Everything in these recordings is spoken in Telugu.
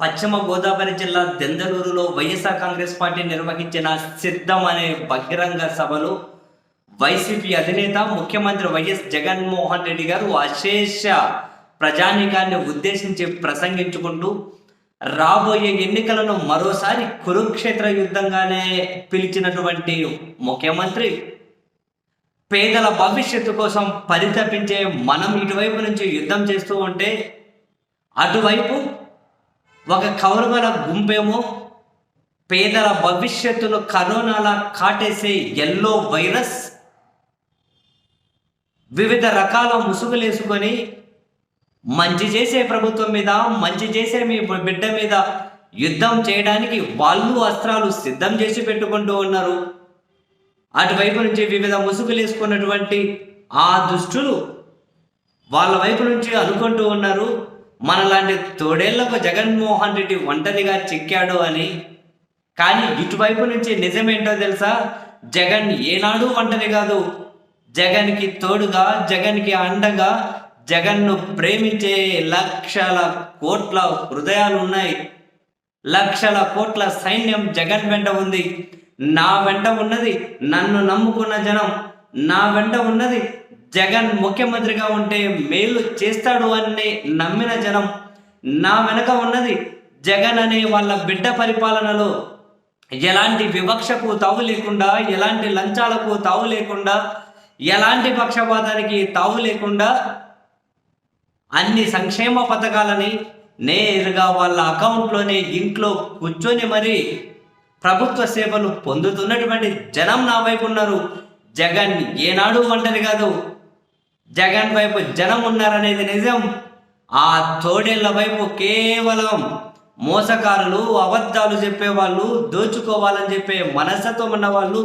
పశ్చిమ గోదావరి జిల్లా దెందలూరులో వైఎస్ఆర్ కాంగ్రెస్ పార్టీ నిర్వహించిన సిద్ధం అనే బహిరంగ సభలో వైసీపీ అధినేత ముఖ్యమంత్రి వైఎస్ జగన్మోహన్ రెడ్డి గారు అశేష ప్రజానీకాన్ని ఉద్దేశించి ప్రసంగించుకుంటూ రాబోయే ఎన్నికలను మరోసారి కురుక్షేత్ర యుద్ధంగానే పిలిచినటువంటి ముఖ్యమంత్రి పేదల భవిష్యత్తు కోసం పరితపించే మనం ఇటువైపు నుంచి యుద్ధం చేస్తూ ఉంటే అటువైపు ఒక కౌరవల గుంపేమో పేదల భవిష్యత్తును కరోనాలా కాటేసే ఎల్లో వైరస్ వివిధ రకాల ముసుగులేసుకొని మంచి చేసే ప్రభుత్వం మీద మంచి చేసే మీ బిడ్డ మీద యుద్ధం చేయడానికి వాళ్ళు అస్త్రాలు సిద్ధం చేసి పెట్టుకుంటూ ఉన్నారు. అటువైపు నుంచి వివిధ ముసుగులేసుకున్నటువంటి ఆ దుష్టులు వాళ్ళ వైపు నుంచి అనుకుంటూ ఉన్నారు. మనలాంటి తోడేళ్ళకు జగన్మోహన్ రెడ్డి ఒంటరిగా చిక్కాడు అని. కానీ ఇటువైపు నుంచి నిజమేంటో తెలుసా? జగన్ ఏనాడు ఒంటరి కాదు. జగన్కి తోడుగా జగన్కి అండగా జగన్ను ప్రేమించే లక్షల కోట్ల హృదయాలు ఉన్నాయి లక్షల కోట్ల సైన్యం జగన్ వెంట ఉంది. నా వెంట ఉన్నది నన్ను నమ్ముకున్న జనం. నా వెంట ఉన్నది జగన్ ముఖ్యమంత్రిగా ఉంటే మేలు చేస్తాడు అని నమ్మిన జనం నా వెనక ఉన్నది జగన్ అనే వాళ్ళ బిడ్డ పరిపాలనలో ఎలాంటి వివక్షకు తావు లేకుండా ఎలాంటి లంచాలకు తావు లేకుండా ఎలాంటి పక్షపాతానికి తావు లేకుండా అన్ని సంక్షేమ పథకాలని నేరుగా వాళ్ళ అకౌంట్లోనే ఇంట్లో కూర్చొని మరి ప్రభుత్వ సేవలు పొందుతున్నటువంటి జనం నా వైపు ఉన్నారు. జగన్ ఏనాడు ఒంటరి కాదు. జగన్ వైపు జనం ఉన్నారనేది నిజం. ఆ తోడేళ్ళ వైపు కేవలం మోసకారులు అబద్ధాలు చెప్పేవాళ్ళు దోచుకోవాలని చెప్పే మనస్తత్వం ఉన్న వాళ్ళు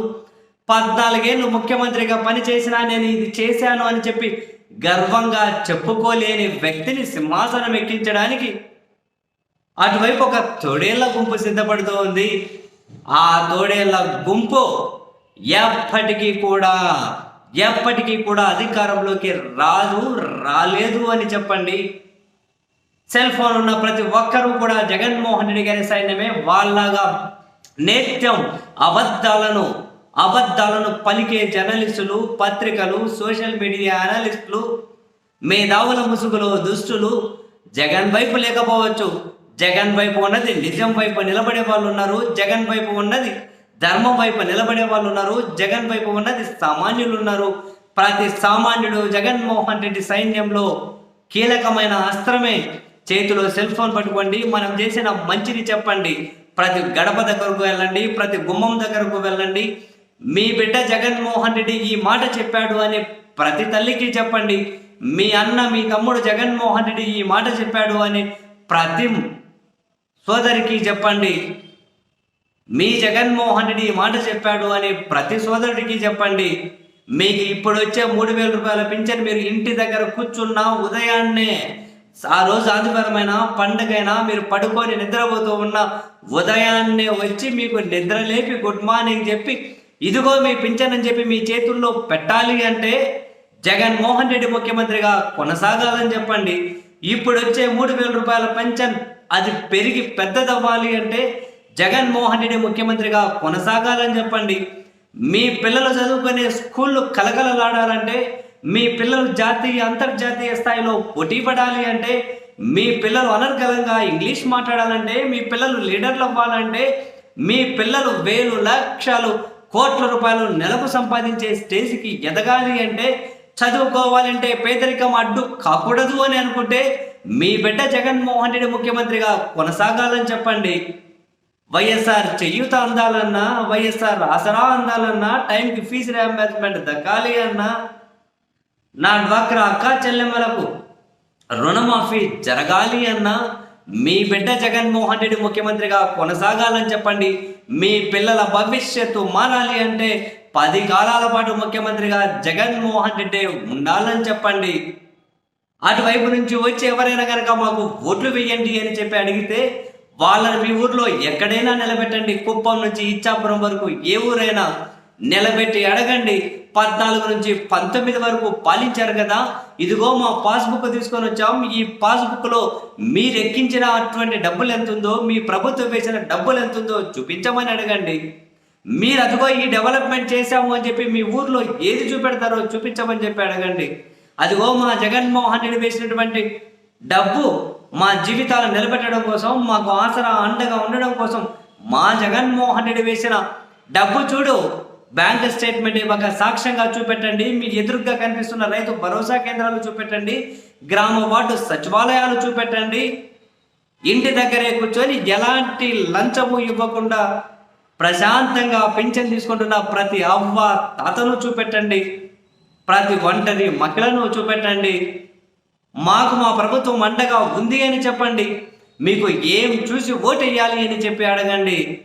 పద్నాలుగేళ్ళు ముఖ్యమంత్రిగా పనిచేసినా నేను ఇది చేశాను అని చెప్పి గర్వంగా చెప్పుకోలేని వ్యక్తిని సింహాసనం ఎక్కించడానికి అటువైపు ఒక తోడేళ్ళ గుంపు సిద్ధపడుతూ ఉంది ఆ తోడేళ్ళ గుంపు ఎప్పటికీ కూడా ఎప్పటికీ కూడా అధికారంలోకి రాదు రాలేదు అని చెప్పండి. సెల్ ఫోన్ ఉన్న ప్రతి ఒక్కరూ కూడా జగన్మోహన్ రెడ్డి గారి సైన్యమే వాళ్ళగా నేత్యం అబద్ధాలను అబద్ధాలను పలికే జర్నలిస్టులు పత్రికలు సోషల్ మీడియా అనలిస్టులు మేధావుల ముసుగులో దుష్టులు జగన్ వైపు లేకపోవచ్చు. జగన్ వైపు ఉన్నది నిజం వైపు నిలబడే వాళ్ళు ఉన్నారు జగన్ వైపు ఉన్నది. ధర్మం వైపు నిలబడే వాళ్ళు ఉన్నారు జగన్ వైపు ఉన్నది సామాన్యులు ఉన్నారు. ప్రతి సామాన్యుడు జగన్మోహన్ రెడ్డి సైన్యంలో కీలకమైన అస్త్రమే. చేతిలో సెల్ ఫోన్ పట్టుకోండి మనం చేసిన మంచిని చెప్పండి. ప్రతి గడప దగ్గరకు వెళ్ళండి ప్రతి గుమ్మం దగ్గరకు వెళ్ళండి. మీ బిడ్డ జగన్మోహన్ రెడ్డి ఈ మాట చెప్పాడు అని ప్రతి తల్లికి చెప్పండి. మీ అన్న మీ తమ్ముడు జగన్మోహన్ రెడ్డి ఈ మాట చెప్పాడు అని ప్రతి సోదరికి చెప్పండి. మీ జగన్మోహన్ రెడ్డి ఈ మాట చెప్పాడు అని ప్రతి సోదరుడికి చెప్పండి. మీకు ఇప్పుడు వచ్చే మూడు వేల రూపాయల పింఛన్ మీరు ఇంటి దగ్గర కూర్చున్న ఉదయాన్నే ఆ రోజు ఆదివారమైన పండగైనా మీరు పడుకొని నిద్రపోతూ ఉన్న ఉదయాన్నే వచ్చి మీకు నిద్ర లేపి గుడ్ మార్నింగ్ చెప్పి ఇదిగో మీ పింఛన్ అని చెప్పి మీ చేతుల్లో పెట్టాలి అంటే జగన్మోహన్ రెడ్డి ముఖ్యమంత్రిగా కొనసాగాలని చెప్పండి. ఇప్పుడు వచ్చే మూడు వేల రూపాయల పెన్షన్ అది పెరిగి పెద్దదవ్వాలి అంటే జగన్మోహన్ రెడ్డి ముఖ్యమంత్రిగా కొనసాగాలని చెప్పండి. మీ పిల్లలు చదువుకునే స్కూళ్ళు కలకలలాడాలంటే మీ పిల్లలు జాతీయ అంతర్జాతీయ స్థాయిలో పోటీ పడాలి అంటే మీ పిల్లలు అనర్గలంగా ఇంగ్లీష్ మాట్లాడాలంటే మీ పిల్లలు లీడర్లు అవ్వాలంటే మీ పిల్లలు వేలు లక్షలు కోట్ల రూపాయలు నెలకు సంపాదించే స్టేజ్కి ఎదగాలి అంటే చదువుకోవాలంటే పేదరికం అడ్డు కాకూడదు అని అనుకుంటే మీ బిడ్డ జగన్మోహన్ రెడ్డి ముఖ్యమంత్రిగా కొనసాగాలని చెప్పండి. వైఎస్ఆర్ చేయూత అందాలన్నా వైఎస్ఆర్ ఆసరా అందాలన్నా టైంకి ఫీజు రియంబర్స్మెంట్ దక్కాలి అన్నా నా డ్వాక్రా అక్క చెల్లెమ్మలకు రుణమాఫీ జరగాలి అన్నా మీ బిడ్డ జగన్మోహన్ రెడ్డి ముఖ్యమంత్రిగా కొనసాగాలని చెప్పండి. మీ పిల్లల భవిష్యత్తు మారాలి అంటే పది కాలాల పాటు ముఖ్యమంత్రిగా జగన్మోహన్ రెడ్డి ఉండాలని చెప్పండి. అటువైపు నుంచి వచ్చి ఎవరైనా కనుక మాకు ఓట్లు వేయండి అని చెప్పి అడిగితే వాళ్ళని మీ ఊర్లో ఎక్కడైనా నిలబెట్టండి. కుప్పం నుంచి ఇచ్చాపురం వరకు ఏ ఊరైనా నిలబెట్టి అడగండి. పద్నాలుగు నుంచి పంతొమ్మిది వరకు పాలించారు కదా. ఇదిగో మా పాస్బుక్ తీసుకొని వచ్చాం. ఈ పాస్బుక్లో మీరు ఎక్కించిన అటువంటి డబ్బులు ఎంత ఉందో మీ ప్రభుత్వం వేసిన డబ్బులు ఎంత ఉందో చూపించమని అడగండి. మీరు అదిగో ఈ డెవలప్మెంట్ చేశాము అని చెప్పి మీ ఊర్లో ఏది చూపెడతారో చూపించమని చెప్పి అడగండి. అదిగో మా జగన్మోహన్ రెడ్డి వేసినటువంటి డబ్బు మా జీవితాలు నిలబెట్టడం కోసం మాకు ఆసరా అండగా ఉండడం కోసం మా జగన్మోహన్ రెడ్డి వేసిన డబ్బు చూడు బ్యాంక్ స్టేట్మెంట్ ఇవ్వక సాక్ష్యంగా చూపెట్టండి మీ ఎదురుగా కనిపిస్తున్న రైతు భరోసా కేంద్రాలు చూపెట్టండి గ్రామ వార్డు సచివాలయాలు చూపెట్టండి ఇంటి దగ్గరే కూర్చొని ఎలాంటి లంచము ఇవ్వకుండా ప్రశాంతంగా పింఛన్ తీసుకుంటున్న ప్రతి అవ్వ తాతను చూపెట్టండి ప్రతి ఒంటరి మహిళను చూపెట్టండి మాకు మా ప్రభుత్వం అండగా ఉంది అని చెప్పండి. మీకు ఏం చూసి ఓటు వేయాలి అని చెప్పి అడగండి.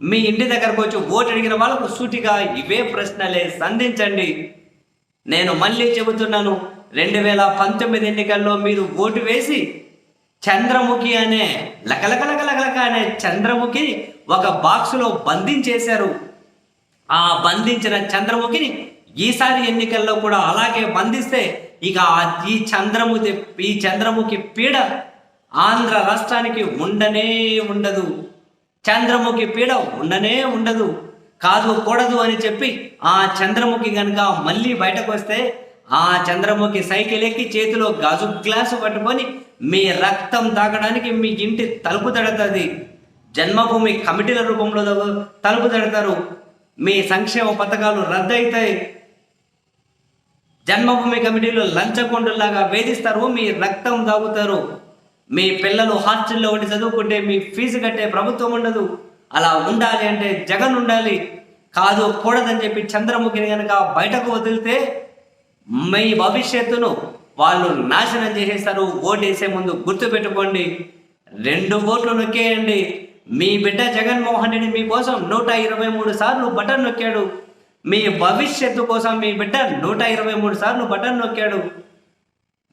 మీ ఇంటి దగ్గరకు వచ్చి ఓటు అడిగిన వాళ్ళకు సూటిగా ఇవే ప్రశ్నలే సంధించండి. నేను మళ్ళీ చెబుతున్నాను రెండు వేల పంతొమ్మిది ఎన్నికల్లో మీరు ఓటు వేసి చంద్రముఖి అనే లకలకలకలకలక అనే చంద్రముఖిని ఒక బాక్సులో బంధించేశారు. ఆ బంధించిన చంద్రముఖిని ఈసారి ఎన్నికల్లో కూడా అలాగే బంధిస్తే ఇక ఈ చంద్రముఖి ఈ చంద్రముఖి పీడ ఆంధ్ర రాష్ట్రానికి ఉండనే ఉండదు. చంద్రముఖి పీడ ఉండనే ఉండదు. కాదు కూడదు అని చెప్పి ఆ చంద్రముఖి కనుక మళ్ళీ బయటకు వస్తే ఆ చంద్రముఖి సైకిల్ ఎక్కి చేతిలో గాజు గ్లాసు పట్టుకొని మీ రక్తం తాగడానికి మీ ఇంటి తలుపు తడుతుంది. జన్మభూమి కమిటీల రూపంలో తలుపు తడతారు. మీ సంక్షేమ పథకాలు రద్దయితాయి. జన్మభూమి కమిటీలో లంచగొండులాగా వేధిస్తారు మీ రక్తం తాగుతారు మీ పిల్లలు హాస్టల్లో ఒకటి చదువుకుంటే మీ ఫీజు కట్టే ప్రభుత్వం ఉండదు. అలా ఉండాలి అంటే జగన్ ఉండాలి. కాదు కూడదని చెప్పి చంద్రముఖిని కనుక బయటకు వదిలితే మీ భవిష్యత్తును వాళ్ళు నాశనం చేసేస్తారు. ఓటేసే ముందు గుర్తుపెట్టుకోండి. రెండు ఓట్లు నొక్కేయండి. మీ బిడ్డ జగన్మోహన్ రెడ్డి మీకోసం నూట ఇరవై మూడు సార్లు బటన్ నొక్కాడు. మీ భవిష్యత్తు కోసం మీ బిడ్డ నూట ఇరవై మూడు సార్లు బటన్ నొక్కాడు.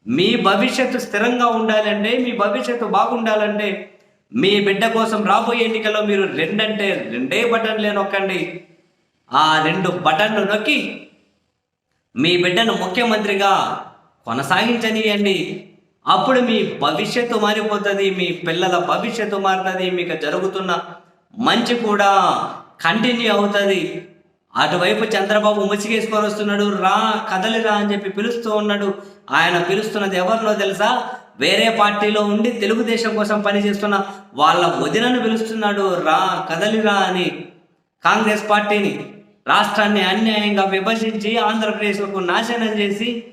మీ భవిష్యత్తు స్థిరంగా ఉండాలంటే మీ భవిష్యత్తు బాగుండాలంటే మీ బిడ్డ కోసం రాబోయే ఎన్నికల్లో మీరు రెండంటే రెండే బటన్లే నొక్కండి. ఆ రెండు బటన్లు నొక్కి మీ బిడ్డను ముఖ్యమంత్రిగా కొనసాగించనియండి. అప్పుడు మీ భవిష్యత్తు మారిపోతుంది మీ పిల్లల భవిష్యత్తు మారుతుంది మీకు జరుగుతున్న మంచి కూడా కంటిన్యూ అవుతుంది. అటువైపు చంద్రబాబు ముసిగేసుకొని వస్తున్నాడు రా కదలిరా అని చెప్పి పిలుస్తూ ఉన్నాడు. ఆయన పిలుస్తున్నది ఎవరినో తెలుసా? వేరే పార్టీలో ఉండి తెలుగుదేశం కోసం పనిచేస్తున్న వాళ్ళ వదినను పిలుస్తున్నాడు రా కదలిరా అని. కాంగ్రెస్ పార్టీని రాష్ట్రాన్ని అన్యాయంగా విభజించి ఆంధ్రప్రదేశ్కు నాశనం చేసి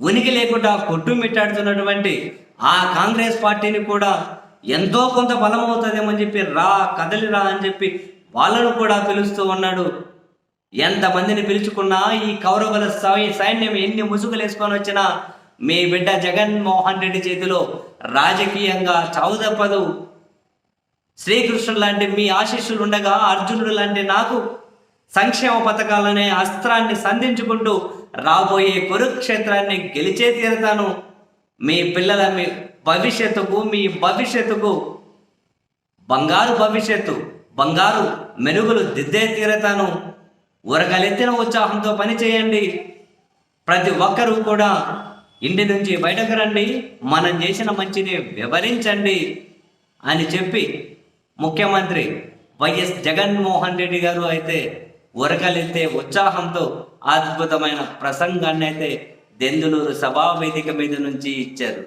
ఉనికి లేకుండా కొట్టుమిట్టాడుతున్నటువంటి ఆ కాంగ్రెస్ పార్టీని కూడా ఎంతో కొంత బలం అవుతుందేమని చెప్పి రా కదలిరా అని చెప్పి వాళ్ళను కూడా పిలుస్తూ ఉన్నాడు. ఎంతమందిని పిలుచుకున్నా ఈ కౌరవుల సై- సైన్యం ఎన్ని ముసుగులు వేసుకొని వచ్చినా మీ బిడ్డ జగన్మోహన్ రెడ్డి చేతిలో రాజకీయంగా చౌదప్పదు శ్రీకృష్ణుడు లాంటి మీ ఆశీస్సులు ఉండగా అర్జునుడు లాంటి నాకు సంక్షేమ పథకాలనే అస్త్రాన్ని సంధించుకుంటూ రాబోయే కురుక్షేత్రాన్ని గెలిచే తీరుతాను. మీ పిల్లల మీ భవిష్యత్తుకు మీ భవిష్యత్తుకు బంగారు భవిష్యత్తు బంగారు మెరుగులు దిద్దే తీరతాను. ఉరకలెత్తిన ఉత్సాహంతో పని చేయండి. ప్రతి ఒక్కరూ కూడా ఇంటి నుంచి బయటకు రండి. మనం చేసిన మంచిని వివరించండి అని చెప్పి ముఖ్యమంత్రి వైఎస్ జగన్మోహన్ రెడ్డి గారు అయితే ఉరకలెత్తే ఉత్సాహంతో అద్భుతమైన ప్రసంగాన్ని అయితే దెందులూరు సభా వేదిక మీద నుంచి ఇచ్చారు.